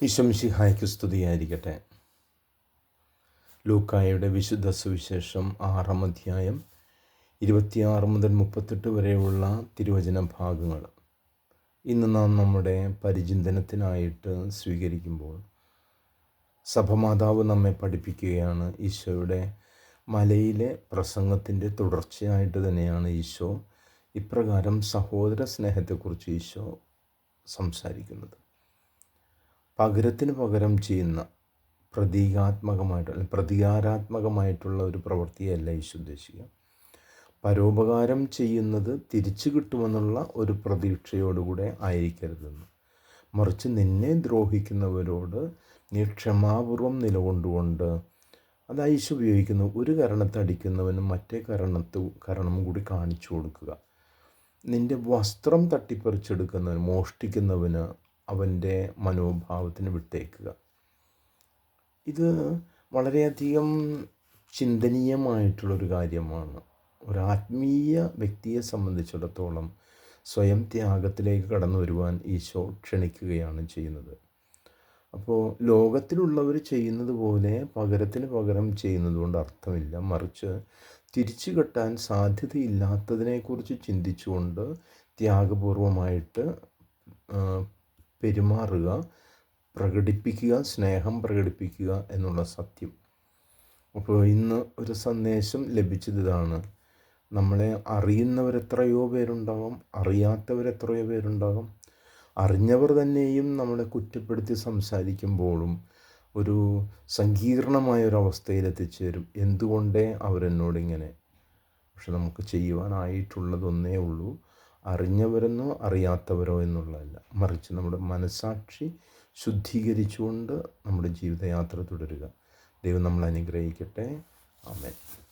ഈശംഷിഹായ്ക്ക് സ്തുതിയായിരിക്കട്ടെ. ലൂക്കായയുടെ വിശുദ്ധ സുവിശേഷം ആറാം അധ്യായം ഇരുപത്തിയാറ് മുതൽ മുപ്പത്തെട്ട് വരെയുള്ള തിരുവചന ഭാഗങ്ങൾ. ഇന്ന് നാം നമ്മുടെ പരിചിന്തനത്തിനായിട്ട് സ്വീകരിക്കുമ്പോൾ സഭമാതാവ് നമ്മെ പഠിപ്പിക്കുകയാണ് ഈശോയുടെ മലയിലെ പ്രസംഗത്തിന്റെ തുടർച്ചയായിട്ട് തന്നെയാണ് ഈശോ ഇപ്രകാരം സഹോദര സ്നേഹത്തെക്കുറിച്ച് ഈശോ സംസാരിക്കുന്നത്. പകരത്തിന് പകരം ചെയ്യുന്ന പ്രതീകാത്മകമായിട്ട് അല്ലെങ്കിൽ പ്രതികാരാത്മകമായിട്ടുള്ള ഒരു പ്രവൃത്തിയല്ല ഈശോ ഉദ്ദേശിക്കുക പരോപകാരം ചെയ്യുന്നത് തിരിച്ചു കിട്ടുമെന്നുള്ള ഒരു പ്രതീക്ഷയോടുകൂടെ ആയിരിക്കരുതെന്ന്. മറിച്ച് നിന്നെ ദ്രോഹിക്കുന്നവരോട് നീ ക്ഷമാപൂർവം നിലകൊണ്ടുകൊണ്ട് അത് ഐശ് ഉപയോഗിക്കുന്നു ഒരു കരണത്തെ അടിക്കുന്നവന് മറ്റേ കരണത്ത് കരണം കൂടി കാണിച്ചു കൊടുക്കുക. നിന്റെ വസ്ത്രം തട്ടിപ്പറിച്ചെടുക്കുന്നവന് മോഷ്ടിക്കുന്നവന് അവന്റെ മനോഭാവത്തിന് വിട്ടേക്കുക. ഇത് വളരെയധികം ചിന്തനീയമായിട്ടുള്ളൊരു കാര്യമാണ്. ഒരു ആത്മീയ വ്യക്തിയെ സംബന്ധിച്ചിടത്തോളം സ്വയം ത്യാഗത്തിലേക്ക് കടന്നു വരുവാൻ ഈശോ ക്ഷണിക്കുകയാണ് ചെയ്യുന്നത്. അപ്പോൾ ലോകത്തിലുള്ളവർ ചെയ്യുന്നത് പോലെ പകരത്തിന് പകരം ചെയ്യുന്നത് കൊണ്ട് അർത്ഥമില്ല. മറിച്ച് തിരിച്ചു കെട്ടാൻ സാധ്യതയില്ലാത്തതിനെക്കുറിച്ച് ചിന്തിച്ചുകൊണ്ട് ത്യാഗപൂർവമായിട്ട് പെരുമാറുക പ്രകടിപ്പിക്കുക സ്നേഹം പ്രകടിപ്പിക്കുക എന്നുള്ള സത്യം. അപ്പോൾ ഇന്ന് ഒരു സന്ദേശം ലഭിച്ചത് ഇതാണ് നമ്മളെ അറിയുന്നവരെത്രയോ പേരുണ്ടാകും അറിയാത്തവരെത്രയോ പേരുണ്ടാകും അറിഞ്ഞവർ തന്നെയും നമ്മളെ കുറ്റപ്പെടുത്തി സംസാരിക്കുമ്പോഴും ഒരു സങ്കീർണമായ ഒരു അവസ്ഥയിൽ എത്തിച്ചേരും എന്തുകൊണ്ടേ അവരെന്നോടിങ്ങനെ പക്ഷെ നമുക്ക് ചെയ്യുവാനായിട്ടുള്ളതൊന്നേ ഉള്ളൂ. അറിഞ്ഞവരെന്നോ അറിയാത്തവരോ എന്നുള്ളതല്ല. മറിച്ച് നമ്മുടെ മനസാക്ഷി ശുദ്ധീകരിച്ചുകൊണ്ട് നമ്മുടെ ജീവിതയാത്ര തുടരുക. ദൈവം നമ്മൾ അനുഗ്രഹിക്കട്ടെ. ആമേൻ.